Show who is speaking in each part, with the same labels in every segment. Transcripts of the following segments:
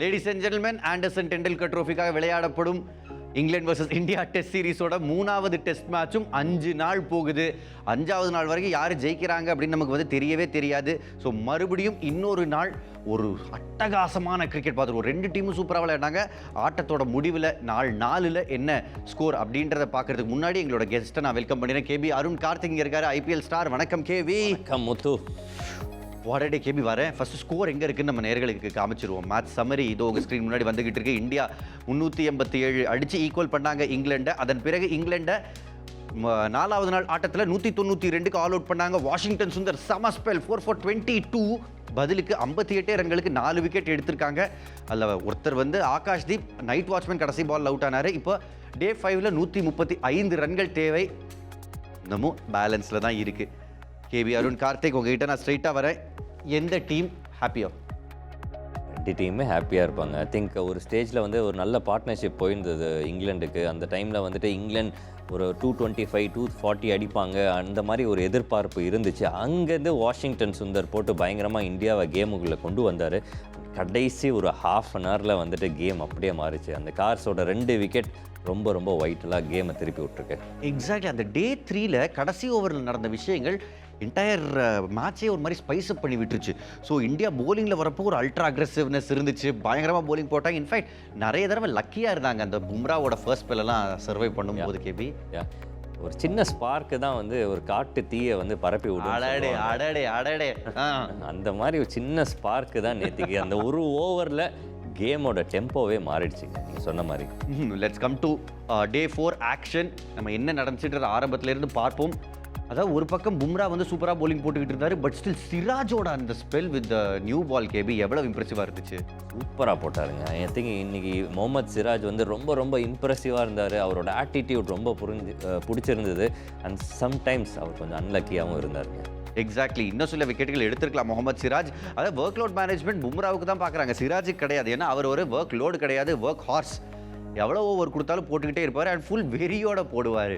Speaker 1: Ladies and gentleman Anderson Tendulkar ட்ரோஃபிக்காக விளையாடப்படும் England versus India test சீரிஸோட மூணாவது டெஸ்ட் மேட்சும் அஞ்சு நாள் போகுது. அஞ்சாவது நாள் வரைக்கும் யார் ஜெயிக்கிறாங்க அப்படின்னு நமக்கு வந்து தெரியவே தெரியாது. ஸோ மறுபடியும் இன்னொரு நாள் ஒரு அட்டகாசமான கிரிக்கெட் பார்த்துருவோம். ரெண்டு டீமும் சூப்பராக விளையாடினாங்க. ஆட்டத்தோட முடிவில் நாள் நாலில் என்ன ஸ்கோர் அப்படின்றத பார்க்கறதுக்கு முன்னாடி எங்களோட கெஸ்ட்டை நான் வெல்கம் பண்ணிடுறேன். கேபி அருண் கார்த்திக் இருக்காரு. ஐபிஎல் ஸ்டார் வணக்கம் கேவி
Speaker 2: கம் முத்து.
Speaker 1: வாடடே கேபி வரேன். ஃபர்ஸ்ட் ஸ்கோர் எங்கே இருக்குன்னு நம்ம நேர்களுக்கு காமிச்சிருவோம். மேட்ச் சமரி இதோ உங்கள் ஸ்க்ரீன் முன்னாடி வந்துகிட்டு இருக்கு. இந்தியா முந்நூற்றி எண்பத்தி ஏழு அடித்து ஈக்குவல் பண்ணாங்க இங்கிலாண்டை அதன் பிறகு இங்கிலாண்டை ம- நாலாவது நாள் ஆட்டத்தில் நூற்றி தொண்ணூற்றி ரெண்டுக்கு ஆல் அவுட் பண்ணாங்க. வாஷிங்டன் சுந்தர் சம spell four for twenty two பதிலுக்கு ஐம்பத்தி எட்டே ரன்களுக்கு நாலு விக்கெட் எடுத்திருக்காங்க. அதில் ஒருத்தர் வந்து ஆகாஷ் தீப் நைட் வாட்ச்மேன் கடைசி பால் அவுட் ஆனார். இப்போ டே ஃபைவ்ல நூற்றி முப்பத்தி ஐந்து ரன்கள் தேவை. இன்னமும் பேலன்ஸில் தான் இருக்குது கேபி அருண் கார்த்திக் உங்ககிட்ட நான் ஸ்ட்ரைட்டாக வரேன். எந்த டீம் ஹாப்பியோ
Speaker 2: ரெண்டு டீமுமே ஹாப்பியாக இருப்பாங்க. ஐ திங்க் ஒரு ஸ்டேஜில் வந்து ஒரு நல்ல பார்ட்னர்ஷிப் போயிருந்தது இங்கிலாந்துக்கு. அந்த டைமில் வந்துட்டு இங்கிலாந்து ஒரு two twenty five two forty அடிப்பாங்க. அந்த மாதிரி ஒரு எதிர்பார்ப்பு இருந்துச்சு. அங்கேருந்து வாஷிங்டன் சுந்தர் போட்டு பயங்கரமாக இந்தியாவை கேமுக்குள்ளே கொண்டு வந்தார். கடைசி ஒரு ஹாஃப் அன் ஹவரில் வந்துட்டு கேம் அப்படியே மாறிச்சு. அந்த கார்ஸோட ரெண்டு விக்கெட் ரொம்ப ரொம்ப ஒயிட்டலாக கேமை திருப்பி விட்டுருக்கு.
Speaker 1: எக்ஸாக்ட்லி அந்த டே த்ரீல கடைசி ஓவரில் நடந்த விஷயங்கள் என்டையர் மேட்சே ஒரு மாதிரி ஸ்பைஸ் அப் பண்ணி விட்டுருச்சு. ஸோ இந்தியா போலிங்கில் வரப்போ ஒரு அல்ட்ரா அக்ரெசிவ்னஸ் இருந்துச்சு. பயங்கரமாக போலிங் போட்டாங்க இன்ஃபேக்ட் நிறைய தடவை லக்கியாக இருந்தாங்க. அந்த பும்ராவோட ஃபர்ஸ்ட் ஸ்பெல்லாம் சர்வை பண்ணும்போது கேபி
Speaker 2: ஒரு சின்ன ஸ்பார்க்கு தான் வந்து ஒரு காட்டு தீயை வந்து பரப்பி விடும்
Speaker 1: அடடே அடடே அடடே.
Speaker 2: அந்த மாதிரி ஒரு சின்ன ஸ்பார்க்கு தான் நேற்றுக்கு அந்த ஒரு ஓவரில் கேமோட டெம்போவே மாறிடுச்சு. நீங்கள் சொன்ன மாதிரி.
Speaker 1: Let's come to day four action நம்ம என்ன நடந்துச்சுன்றது ஆரம்பத்துல இருந்து பார்ப்போம். அதாவது ஒரு பக்கம் பும்ரா வந்து சூப்பராக bowling போட்டுக்கிட்டு இருந்தாரு பட் ஸ்டில் சிராஜோட அந்த spell with new ball KB எவ்வளவு இம்ப்ரெசிவாக இருந்துச்சு?
Speaker 2: சூப்பராக போட்டாருங்க. ஐ திங்க் இன்னைக்கு முகமது சிராஜ் வந்து ரொம்ப ரொம்ப இம்ப்ரெசிவாக இருந்தார். அவரோட ஆட்டிடியூட் ரொம்ப புரிஞ்சு பிடிச்சிருந்தது. அண்ட் சம்டைம்ஸ் அவர் கொஞ்சம் அன்லக்கியாகவும் இருந்தாருங்க.
Speaker 1: எக்ஸாக்ட்லி இன்னும் சில விக்கெட்டுகள் எடுத்திருக்கலாம் முகமது சிராஜ். அதாவது ஒர்க் லோட் மேனேஜ்மெண்ட் பும்ராவுக்கு தான் பார்க்குறாங்க சிராஜுக்கு கிடையாது. ஏன்னா அவர் ஒரு ஒர்க் லோடு கிடையாது ஒர்க் ஹார்ஸ் எவ்வளோ ஓவர் கொடுத்தாலும் போட்டுக்கிட்டே இருப்பார். அண்ட் ஃபுல் வெறியோட போடுவார்.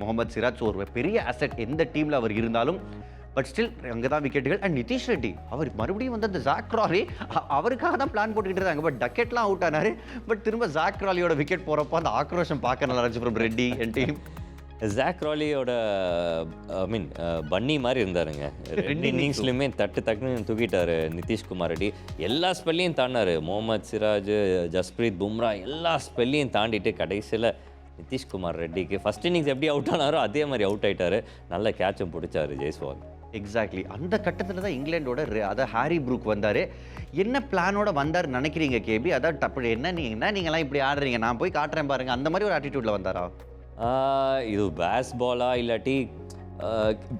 Speaker 1: முகமது சிராஜ். ஒரு பெரிய அசெட் எந்த டீமில் அவர் இருந்தாலும். பட் ஸ்டில் அங்கே தான் விக்கெட்டுகள் அண்ட் நிதிஷ் ரெட்டி அவர் மறுபடியும் வந்து அந்த ஜாக்ராலி அவருக்காக தான் பிளான் போட்டுக்கிட்டு இருந்தாங்க. பட் டக்கெட்லாம் அவுட் ஆனார். பட் திரும்ப ஜாக்ராலியோட விக்கெட் போகிறப்போ அந்த ஆக்ரோஷம் பார்க்க நல்லா இருந்துச்சு. ரெட்டி என் டீம்
Speaker 2: ஜாக் ராலியோட ஐ மீன் பன்னி மாதிரி இருந்தாருங்க. ரெண்டு இன்னிங்ஸ்லையுமே தட்டு தட்டுன்னு தூக்கிட்டாரு நிதிஷ்குமார் ரெட்டி. எல்லா ஸ்பெல்லையும் தாண்டினாரு. முகமது சிராஜ் ஜஸ்பிரீத் பும்ரா எல்லா ஸ்பெல்லையும் தாண்டிட்டு கடைசியில் நிதிஷ்குமார் ரெட்டிக்கு ஃபர்ஸ்ட் இன்னிங்ஸ் எப்படி அவுட் ஆனாரோ அதே மாதிரி அவுட் ஆயிட்டாரு. நல்ல கேட்சும் பிடிச்சாரு ஜெய்ஸ்வால்.
Speaker 1: எக்ஸாக்ட்லி அந்த கட்டத்தில் தான் இங்கிலாண்டோட அதான் ஹாரி ப்ரூக் வந்தார். என்ன பிளானோட வந்தார் நினைக்கிறீங்க கேபி? அதான் டப்பு என்ன நீங்கள் என்ன நீங்களாம் இப்படி ஆடுறீங்க? நான் போய் காட்டுறேன் பாருங்க. அந்த மாதிரி ஒரு ஆட்டிடியூட்ல வந்தாரா?
Speaker 2: இது பேஸ் பாலா இல்லாட்டி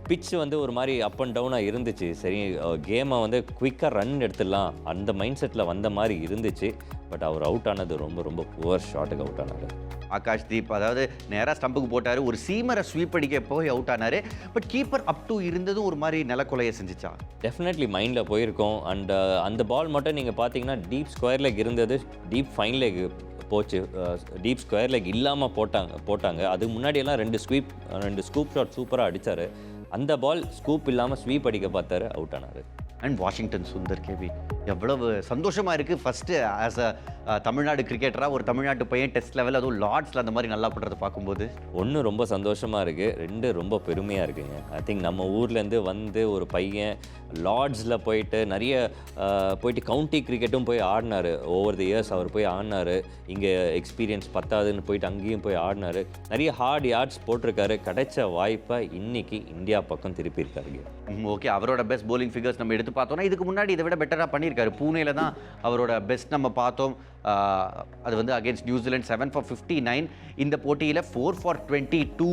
Speaker 2: பிட்ச் வந்து ஒரு மாதிரி அப் அண்ட் டவுனாக இருந்துச்சு. சரி கேமை வந்து குயிக்காக ரன் எடுத்துடலாம். அந்த மைண்ட் செட்டில் வந்த மாதிரி இருந்துச்சு. பட் அவர் அவுட் ஆனது ரொம்ப ரொம்ப புவர் ஷாட்டுக்கு அவுட் ஆனார்.
Speaker 1: ஆகாஷ் தீப் அதாவது நேராக ஸ்டம்புக்கு போட்டார். ஒரு சீமரை ஸ்வீப் அடிக்க போய் அவுட் ஆனார். பட் கீப்பர் அப் டு இருந்ததும் ஒரு மாதிரி நிலக்கொலையை செஞ்சுச்சா?
Speaker 2: டெஃபினெட்லி மைண்டில் போயிருக்கோம். அண்ட் அந்த பால் மட்டும் நீங்கள் பார்த்தீங்கன்னா டீப் ஸ்கொயர் லெக் இருந்தது. டீப் ஃபைன் லெக் போச்சு. டீப் ஸ்கொயர் லெக் இல்லாமல் போட்டாங்க போட்டாங்க. அதுக்கு முன்னாடியெல்லாம் ரெண்டு ஸ்வீப் ரெண்டு ஸ்கூப் ஷாட் சூப்பராக அடித்தார் அந்த பால் ஸ்கூப் இல்லாமல் ஸ்வீப் அடிக்க பார்த்தாரு அவுட் ஆனார்.
Speaker 1: அண்ட் வாஷிங்டன் சுந்தர் கேபி எவ்வளவு சந்தோஷமா இருக்கு. ஃபர்ஸ்ட் ஆஸ் அ தமிழ்நாடு கிரிக்கெட்டராக ஒரு தமிழ்நாட்டு பையன் டெஸ்ட் லெவல் அதுவும் லார்ட்ஸில் அந்த மாதிரி நல்லா பண்ணுறதை பார்க்கும்போது?
Speaker 2: ஒன்று ரொம்ப சந்தோஷமாக இருக்குது ரெண்டு ரொம்ப பெருமையாக இருக்குங்க. ஐ திங்க் நம்ம ஊர்லேருந்து வந்து ஒரு பையன் லார்ட்ஸில் போயிட்டு நிறைய ஆஹ், போயிட்டு கவுண்டி கிரிக்கெட்டும் போய் ஆடினார். ஓவர் தி இயர்ஸ் அவர் போய் ஆடினார். இங்கே எக்ஸ்பீரியன்ஸ் பத்தாதுன்னு போயிட்டு அங்கேயும் போய் ஆடினார். நிறைய ஹார்ட் யார்ட்ஸ் போட்டிருக்காரு. கிடைச்ச வாய்ப்பை இன்னைக்கு இந்தியா பக்கம் திருப்பியிருக்காருங்க
Speaker 1: ஓகே அவரோட பெஸ்ட் bowling ஃபிகர்ஸ் நம்ம எடுத்து பார்த்தோம்னா இதுக்கு முன்னாடி இதை விட பெட்டராக பண்ணியிருக்காரு. பூனேல தான் அவரோட பெஸ்ட் நம்ம பார்த்தோம். அது வந்து against New Zealand seven for fifty nine இந்த போட்டியில் four for twenty two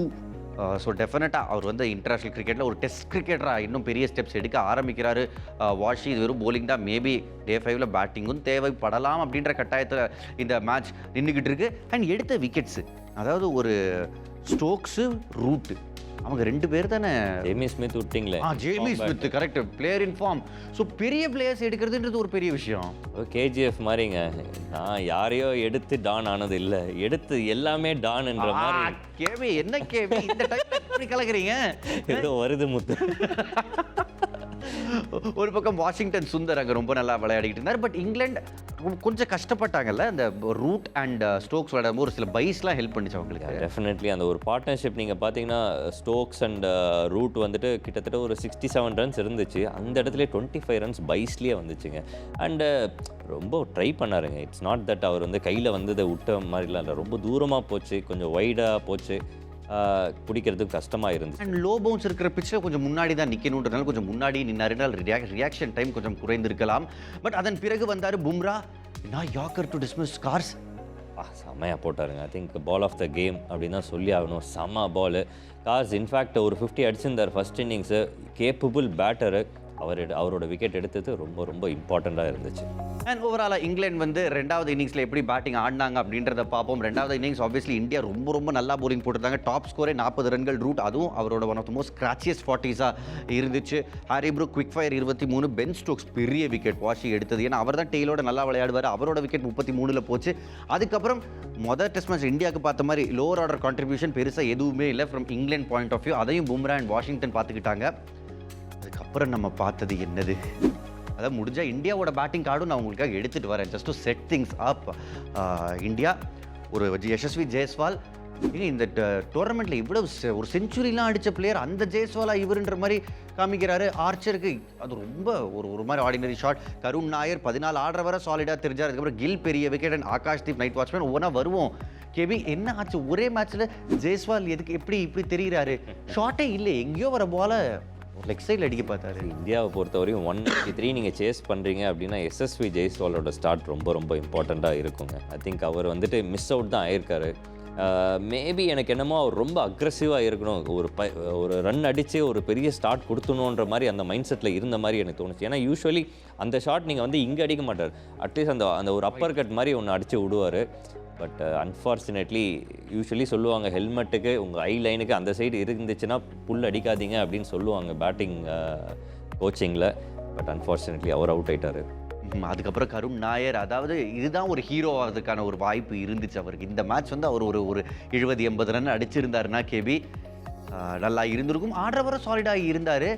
Speaker 1: so டெஃபினட்டாக அவர் வந்து இன்டர்நேஷ்னல் கிரிக்கெட்டில் ஒரு டெஸ்ட் கிரிக்கெட்டராக இன்னும் பெரிய ஸ்டெப்ஸ் எடுக்க ஆரம்பிக்கிறாரு. வாஷி இது வெறும் போலிங் தான். மேபி டே ஃபைவ்ல பேட்டிங்கும் தேவைப்படலாம் அப்படின்ற கட்டாயத்தில் இந்த மேட்ச் நின்றுக்கிட்டு இருக்கு. அண்ட் எடுத்த விக்கெட்ஸு அதாவது ஒரு ஸ்டோக்ஸு ரூட்டு. அவங்க ரெண்டு பேர் தானே?
Speaker 2: ஜேமி ஸ்மித் விட்டிங்களே.
Speaker 1: ஆ Jamie Smith correct player in form so பெரிய பிளேயர்ஸ் எடுக்கிறதுன்றது ஒரு பெரிய விஷயம்.
Speaker 2: கேஜிஎஃப் மாதிரிங்க. நான் யாரையோ எடுத்து டான் ஆனது இல்லை எடுத்து எல்லாமே டான்ன்ற மாதிரி.
Speaker 1: கேவி என்ன கேவி இந்த எப்படி கலக்குறீங்க?
Speaker 2: ஏதோ வருது முத்து.
Speaker 1: ஒரு பக்கம் வாஷிங்டன் சுந்தர் அங்கே ரொம்ப நல்லா விளையாடிக்கிட்டு இருந்தார். பட் இங்கிலாந்து கொஞ்சம் கஷ்டப்பட்டாங்கல்ல அந்த ரூட் அண்ட் ஸ்டோக்ஸ் விளையாடும் ஒரு சில பைஸ்லாம் ஹெல்ப் பண்ணிச்சு அவங்களுக்கு.
Speaker 2: டெஃபினெட்லி அந்த ஒரு பார்ட்னர்ஷிப் நீங்கள் பார்த்தீங்கன்னா ஸ்டோக்ஸ் அண்ட் ரூட் uh, வந்துட்டு கிட்டத்தட்ட ஒரு சிக்ஸ்டி செவன் ரன்ஸ் இருந்துச்சு. அந்த இடத்துல டுவெண்ட்டி ஃபைவ் ரன்ஸ் பைஸ்லேயே வந்துச்சுங்க அண்டு uh, ரொம்ப ட்ரை பண்ணாருங்க. இட்ஸ் நாட் தட் அவர் வந்து கையில் வந்ததை விட்ட மாதிரிலாம் இல்லை. ரொம்ப தூரமாக போச்சு. கொஞ்சம் ஒய்டாக போச்சு. பிடிக்கிறதுக்கு கஷ்டமாக இருந்துச்சு.
Speaker 1: அண்ட் லோ பவுன்ஸ் இருக்கிற பிச்சில் கொஞ்சம் முன்னாடி தான் நிற்கணுன்றதுனால கொஞ்சம் முன்னாடி நின்னாருனால் ரியாக்ஷன் டைம் கொஞ்சம் குறைந்திருக்கலாம். பட் அதன் பிறகு வந்தார் பும்ரா. நான் yorker to dismiss Carse
Speaker 2: ah செம்மையாக போட்டாருங்க. I think ball of the game அப்படின்னு தான் சொல்லி ஆகணும். செம்ம பால் கார்ஸ் இன்ஃபேக்ட் ஒரு ஃபிஃப்டி அடிச்சிருந்தார் ஃபர்ஸ்ட் இன்னிங்ஸு கேப்பபிள் பேட்டரு அவர் அவரோட விக்கெட் எடுத்தது ரொம்ப ரொம்ப இம்பார்ட்டண்ட்டாக இருந்துச்சு.
Speaker 1: அண்ட் ஓவராலாக இங்கிலாந்து வந்து ரெண்டாவது இன்னிங்ஸில் எப்படி பேட்டிங் ஆடினாங்க அப்படின்றத பார்ப்போம். ரெண்டாவது இன்னிங்ஸ் ஆப்வியஸ்லி இந்தியா ரொம்ப ரொம்ப நல்லா போலிங் போட்டிருந்தாங்க. டாப் ஸ்கோரே நாற்பது ரன்கள் ரூட் அதுவும் அவரோட one of the most scratchiest ஃபார்ட்டிஸாக இருந்துச்சு. ஹாரி ப்ரூக் குவிக் ஃபயர் இருபத்தி மூணு. பென் ஸ்டோக்ஸ் பெரிய விக்கெட் வாஷி எடுத்தது. ஏன்னா அவர் தான் டெய்லோட நல்லா விளையாடுவார். அவரோட விக்கெட் முப்பத்தி மூணில் போச்சு. அதுக்கப்புறம் மொதல் டெஸ்ட் மேட்ச் இந்தியாவுக்கு பார்த்த மாதிரி லோவர் ஆர்டர் கான்ட்ரிபியூஷன் பெருசாக எதுவுமே இல்லை. From England point of view அதையும் பும்ரா அண்ட் வாஷிங்டன் பார்த்துக்கிட்டாங்க. அதுக்கப்புறம் நம்ம பார்த்தது என்னது? அதான் முடிஞ்சால் இந்தியாவோட பேட்டிங் கார்டும் நான் உங்களுக்காக எடுத்துகிட்டு வரேன். Just to set things up India ஒரு யசஸ்வி ஜெய்ஸ்வால். ஏங்க இந்த டோர்னமெண்ட்டில் இவ்வளவு ஒரு செஞ்சுரிலாம் அடித்த பிளேயர் அந்த ஜெயஸ்வாலா இவருன்ற மாதிரி காமிக்கிறாரு. ஆர்ச்சருக்கு அது ரொம்ப ஒரு ஒரு மாதிரி ஆர்டினரி ஷாட் கருண் நாயர் பதினாலு ஆடுற வர சாலிடாக தெரிஞ்சார். அதுக்கப்புறம் கில் பெரிய wicket and Akash Deep night watchman ஒவ்வொன்றா வருவோம். கேபி என்ன ஆச்சு? ஒரே மேட்ச்சில் ஜெய்ஸ்வால் எதுக்கு எப்படி இப்படி தெரிகிறாரு ஷார்ட்டே இல்லை எங்கேயோ வர போல லெக் சைடில் அடிக்க பார்த்தாரு.
Speaker 2: இந்தியாவை பொறுத்தவரையும் ஒன் நைன்டி த்ரீ நீங்கள் சேஸ் பண்ணுறீங்க அப்படின்னா எஸ்எஸ்வி ஜெய்ஸ்வாலோட ஸ்டார்ட் ரொம்ப ரொம்ப இம்பார்ட்டண்ட்டாக இருக்குங்க. ஐ திங்க் அவர் வந்துட்டு மிஸ் அவுட் தான் ஆயிருக்காரு. மேபி எனக்கு என்னமோ அவர் ரொம்ப அக்ரஸிவாக இருக்கணும். ஒரு ப ஒரு ரன் அடித்து ஒரு பெரிய ஸ்டார்ட் கொடுத்துணுன்ற மாதிரி அந்த மைண்ட் செட்டில் இருந்த மாதிரி எனக்கு தோணுச்சு. ஏன்னா யூஸ்வலி அந்த ஷாட் நீங்கள் வந்து இங்கே அடிக்க மாட்டார். அட்லீஸ்ட் அந்த அந்த ஒரு அப்பர் கட் மாதிரி ஒன்று அடித்து விடுவார். பட் அன்ஃபார்ச்சுனேட்லி யூஸ்வலி சொல்லுவாங்க ஹெல்மெட்டுக்கு உங்கள் ஐ லைனுக்கு அந்த சைடு இருந்துச்சுன்னா புல் அடிக்காதீங்க அப்படின்னு சொல்லுவாங்க பேட்டிங் கோச்சிங்கில் பட் அன்ஃபார்ச்சுனேட்லி அவர் அவுட் ஆயிட்டார்.
Speaker 1: அதுக்கப்புறம் கருண் நாயர் அதாவது இதுதான் ஒரு ஹீரோ ஆகிறதுக்கான ஒரு வாய்ப்பு இருந்துச்சு அவருக்கு. இந்த மேட்ச் வந்து அவர் ஒரு ஒரு எழுபது எண்பது ரன் அடிச்சிருந்தாருன்னா கேபி நல்லா இருந்திருக்கும். ஆடுறவரை சாலிடாக இருந்தார்.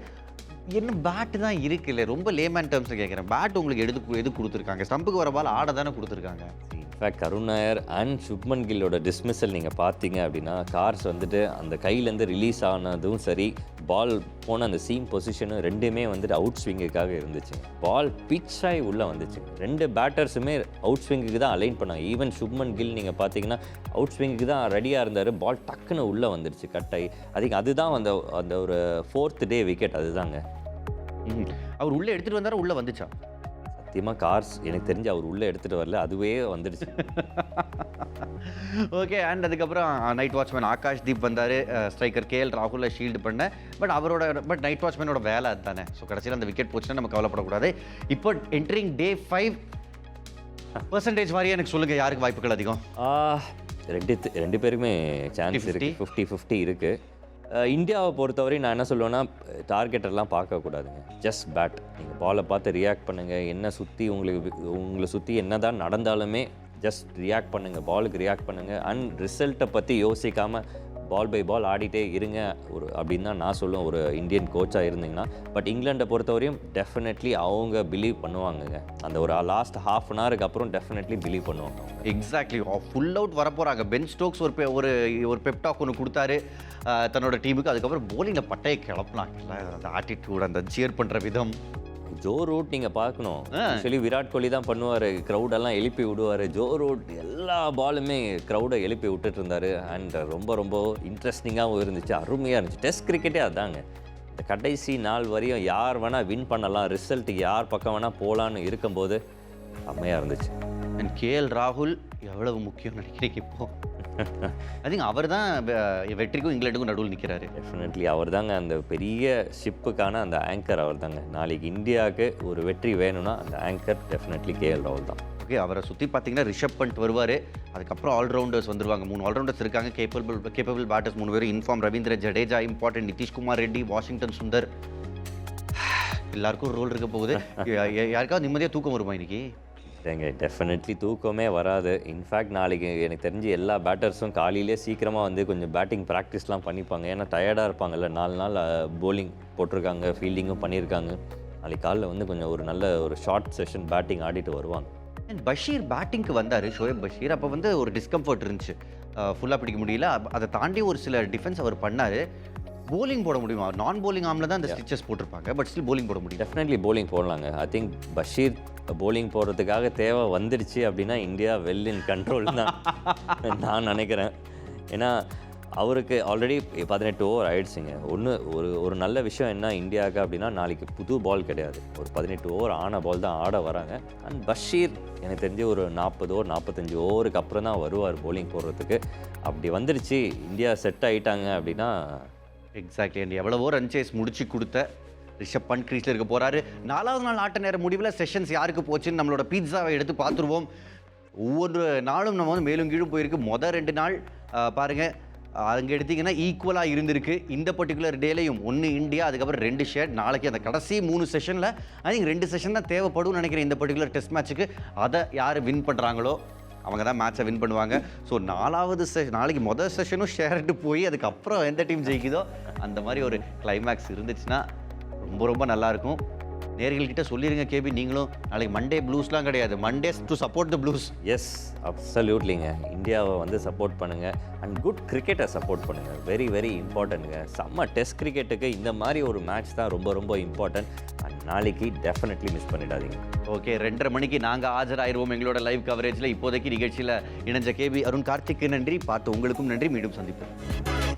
Speaker 1: என்ன பேட்டு தான் இருக்குல்ல ரொம்ப லேமேன் டேர்ம்ஸ் கேட்குறேன் பேட் உங்களுக்கு எடுத்து எது கொடுத்துருக்காங்க? ஸ்டம்புக்கு வர பால் ஆட தானே கொடுத்துருக்காங்க.
Speaker 2: In fact Karun Nair and Shubman கில்லோட dismissal நீங்கள் பார்த்தீங்க அப்படின்னா கார்ஸ் வந்துட்டு அந்த கையிலேருந்து ரிலீஸ் ஆனதும் சரி பால் போன அந்த சீம் பொசிஷனும் ரெண்டுமே வந்துட்டு அவுட் ஸ்விங்குக்காக இருந்துச்சு. பால் பிச் ஆகி உள்ளே வந்துச்சு. ரெண்டு பேட்டர்ஸுமே அவுட் ஸ்விங்குக்கு தான் அலைன் பண்ணாங்க. ஈவன் சுப்மன் கில் நீங்கள் பார்த்தீங்கன்னா அவுட் ஸ்விங்குக்கு தான் ரெடியாக இருந்தார். பால் டக்குன்னு உள்ளே வந்துருச்சு கட்டாயி. அதுக்கு அதுதான் அந்த அந்த ஒரு ஃபோர்த் டே விக்கெட் அதுதாங்க.
Speaker 1: அவர் உள்ளே எடுத்துகிட்டு வந்தார்? உள்ளே வந்துச்சா?
Speaker 2: சத்தியமாக கார்ஸ் எனக்கு தெரிஞ்சு அவர் உள்ளே எடுத்துகிட்டு வரல அதுவே வந்துடுச்சு.
Speaker 1: ஓகே அண்ட் அதுக்கப்புறம் நைட் வாட்ச்மேன் ஆகாஷ் தீப் வந்தார். ஸ்ட்ரைக்கர் கேஎல் ராகுலை ஷீல்டு பண்ண. பட் அவரோட பட் நைட் வாட்ச்மேனோட வேலை அதுதானே. ஸோ கடைசியில் அந்த விக்கெட் போச்சுன்னா நம்ம கவலைப்படக்கூடாது. இப்போ என்ட்ரிங் டே ஃபைவ் பர்சன்டேஜ் மாதிரியே எனக்கு சொல்லுங்கள் யாருக்கு வாய்ப்புகள் அதிகம்?
Speaker 2: ரெண்டு ரெண்டு பேருக்குமே சான்ஸ்
Speaker 1: 50-50?
Speaker 2: இருக்குது ஃபிஃப்டி ஃபிஃப்டி இருக்குது இந்தியாவை பொறுத்தவரை நான் என்ன சொல்லுவேன்னா டார்கெட்டெல்லாம் பார்க்கக்கூடாதுங்க. ஜஸ்ட் பேட் நீங்கள் பாலை பார்த்து ரியாக்ட் பண்ணுங்கள் என்ன சுற்றி உங்களுக்கு உங்களை சுற்றி என்ன தான் நடந்தாலுமே ஜஸ்ட் ரியாக்ட் பண்ணுங்கள் பாலுக்கு ரியாக்ட் பண்ணுங்கள் அண்ட் ரிசல்ட்டை பற்றி யோசிக்காமல் பால் பை பால் ஆடிட்டே இருங்க. ஒரு அப்படின்னு தான் நான் சொல்லுவேன். ஒரு இந்தியன் கோச்சாக இருந்தீங்கன்னா பட் இங்கிலாண்டை பொறுத்தவரையும் டெஃபினெட்லி அவங்க பிலீவ் பண்ணுவாங்கங்க. அந்த ஒரு லாஸ்ட் ஹாஃப் அன் ஹவருக்கு அப்புறம் டெஃபினெட்லி பிலீவ் பண்ணுவாங்க.
Speaker 1: எக்ஸாக்ட்லி ஃபுல் அவுட் வர போகிறாங்க பென் ஸ்டோக்ஸ் ஒரு ஒரு ஒரு பெப்டாக் ஒன்று கொடுத்தாரு. தன்னோட டீமுக்கு அதுக்கப்புறம் போலிங்கில் பட்டையை கிளப்பினாங்கல்ல அந்த ஆட்டிடியூட் அந்த சியர் பண்ணுற விதம்.
Speaker 2: ஜோ ரூட் நீங்கள் பார்க்கணும். ஆக்சுவலி விராட் கோலி தான் பண்ணுவார். க்ரௌடெல்லாம் எழுப்பி விடுவார். ஜோ ரூட் எல்லா பாலுமே க்ரௌடை எழுப்பி விட்டுட்டு இருந்தார். அண்ட் ரொம்ப ரொம்ப இன்ட்ரெஸ்டிங்காகவும் இருந்துச்சு. அருமையாக இருந்துச்சு. டெஸ்ட் கிரிக்கெட்டே அதாங்க. இந்த கடைசி நாள் வரையும் யார் வேணால் வின் பண்ணலாம். ரிசல்ட் யார் பக்கம் வேணால் போகலான்னு இருக்கும்போது செம்மையாக இருந்துச்சு.
Speaker 1: அண்ட் கேஎல் ராகுல் எவ்வளவு முக்கியம் நினைக்கிறீங்க இப்போ? ஐ திங்க் அவர் தான் வெற்றிக்கும் இங்கிலாந்துக்கும் நடுவில் நிற்கிறாரு
Speaker 2: டெஃபினெட்லி அவர் தாங்க அந்த பெரிய ஷிப்புக்கான அந்த ஆங்கர் அவர் தாங்க நாளைக்கு இந்தியாவுக்கு ஒரு வெற்றி வேணும்னா அந்த ஆங்கர் டெஃபினெட்லி கேஎல் ராகுல் தான்.
Speaker 1: ஓகே அவரை சுற்றி பார்த்தீங்கன்னா ரிஷப் பண்ட் வருவார். அதுக்கப்புறம் ஆல்ரவுண்டர்ஸ் வந்துருவாங்க. மூணு ஆல்ரவுண்டர்ஸ் இருக்காங்க. கேப்பபிள் கேப்பபிள் பேட்டர்ஸ் மூணு பேரும். In form Ravindra Jadeja important Nitish Kumar Reddy Washington Sundar எல்லாருக்கும் ரோல் இருக்க போகுது. யாருக்காவது நிம்மதியாக தூக்கம் வருமா இன்னைக்கு?
Speaker 2: இல்லைங்க டெஃபினெட்லி தூக்கமே வராது. இன்ஃபேக்ட் நாளைக்கு எனக்கு தெரிஞ்சு எல்லா பேட்டர்ஸும் காலையிலே சீக்கிரமாக வந்து கொஞ்சம் பேட்டிங் ப்ராக்டிஸ்லாம் பண்ணிப்பாங்க. ஏன்னா டயர்டாக இருப்பாங்கல்ல. நாலு நாள் போலிங் போட்டிருக்காங்க ஃபீல்டிங்கும் பண்ணியிருக்காங்க. நாளைக்கு காலைல வந்து கொஞ்சம் ஒரு நல்ல ஒரு ஷார்ட் செஷன் பேட்டிங் ஆடிட்டு வருவாங்க.
Speaker 1: அண்ட் பஷீர் பேட்டிங்க்கு வந்தார் ஷோயப் பஷீர் அப்போ வந்து ஒரு டிஸ்கம்ஃபர்ட் இருந்துச்சு. ஃபுல்லாக பிடிக்க முடியல. அதை தாண்டி ஒரு சில டிஃபென்ஸ் அவர் பண்ணார். Bowling போட முடியுமா? நான் bowling ஆம்ல தான் அந்த ஸ்டிச்சஸ் போட்டிருப்பாங்க பட் ஸ்டில் bowling போட முடியும்?
Speaker 2: டெஃபினெட்லி bowling போடலாங்க. ஐ திங்க் பஷீர் bowling போடுறதுக்காக தேவை வந்துடுச்சு அப்படின்னா இந்தியா வெல் இன் கண்ட்ரோல் தான். நான் நினைக்கிறேன். ஏன்னா அவருக்கு ஆல்ரெடி பதினெட்டு ஓவர் ஆயிடுச்சுங்க. ஒன்று ஒரு ஒரு நல்ல விஷயம் என்ன இந்தியாவுக்கு அப்படின்னா நாளைக்கு புது பால் கிடையாது. ஒரு பதினெட்டு ஓவர் ஆன பால் தான் ஆட வராங்க. அண்ட் பஷீர் எனக்கு தெரிஞ்சு ஒரு நாற்பது ஓவர் நாற்பத்தஞ்சு ஓவருக்கு அப்புறம் தான் வருவார் bowling போடுறதுக்கு. அப்படி வந்துடுச்சு இந்தியா செட் ஆயிட்டாங்க அப்படின்னா
Speaker 1: எக்ஸாக்ட்லி அண்ட் எவ்வளவோ ரன் சேஸ் முடிச்சு கொடுத்த ரிஷப் பண்ட் கிரீஸில் இருக்க போகிறாரு நாலாவது நாள் ஆட்ட நேர முடிவில் செஷன்ஸ் யாருக்கு போச்சுன்னு நம்மளோட பீட்சாவை எடுத்து பார்த்துருவோம். ஒவ்வொரு நாளும் நம்ம வந்து மேலும் கீழும் போயிருக்கு. மொதல் ரெண்டு நாள் பாருங்கள் அங்கே எடுத்தீங்கன்னா ஈக்குவலாக இருந்திருக்கு. இந்த பர்டிகுலர் டேலையும் ஒன்று இந்தியா அதுக்கப்புறம் ரெண்டு ஷேட். நாளைக்கு அந்த கடைசி மூணு செஷனில் ஐ திங்க் ரெண்டு செஷன் தான் தேவைப்படும் நினைக்கிறேன் இந்த பர்டிகுலர் டெஸ்ட் மேட்ச்சுக்கு அதை யார் வின் பண்ணுறாங்களோ அவங்க தான் மேட்சை வின் பண்ணுவாங்க. ஸோ நாலாவது செஷன் நாளைக்கு மொதல் செஷனும் ஷேர்ட்டு போய் அதுக்கப்புறம் எந்த டீம் ஜெயிக்குதோ அந்த மாதிரி ஒரு கிளைமேக்ஸ் இருந்துச்சுன்னா ரொம்ப ரொம்ப நல்லாயிருக்கும். நேர்கள்கிட்ட சொல்லிடுங்க கேபி நீங்களும். நாளைக்கு மண்டே ப்ளூஸ்லாம் கிடையாது. Mondays to support the blues
Speaker 2: yes அப்சல்யூட்லிங்க இந்தியாவை வந்து சப்போர்ட் பண்ணுங்கள் அண்ட் குட் கிரிக்கெட்டை சப்போர்ட் பண்ணுங்கள் வெரி வெரி இம்பார்ட்டன்ட்டுங்க செம்ம டெஸ்ட் கிரிக்கெட்டுக்கு இந்த மாதிரி ஒரு மேட்ச் தான் ரொம்ப ரொம்ப இம்பார்ட்டன்ட் அண்ட் நாளைக்கு டெஃபினெட்லி மிஸ் பண்ணிடாதீங்க.
Speaker 1: ஓகே ரெண்டரை மணிக்கு நாங்கள் ஆஜராயிருவோம் எங்களோட லைவ் கவரேஜில் இப்போதைக்கு நிகழ்ச்சியில் இணைஞ்ச கேபி அருண் கார்த்திக்கு நன்றி. பார்த்து உங்களுக்கும் நன்றி. மீண்டும் சந்திப்போம்.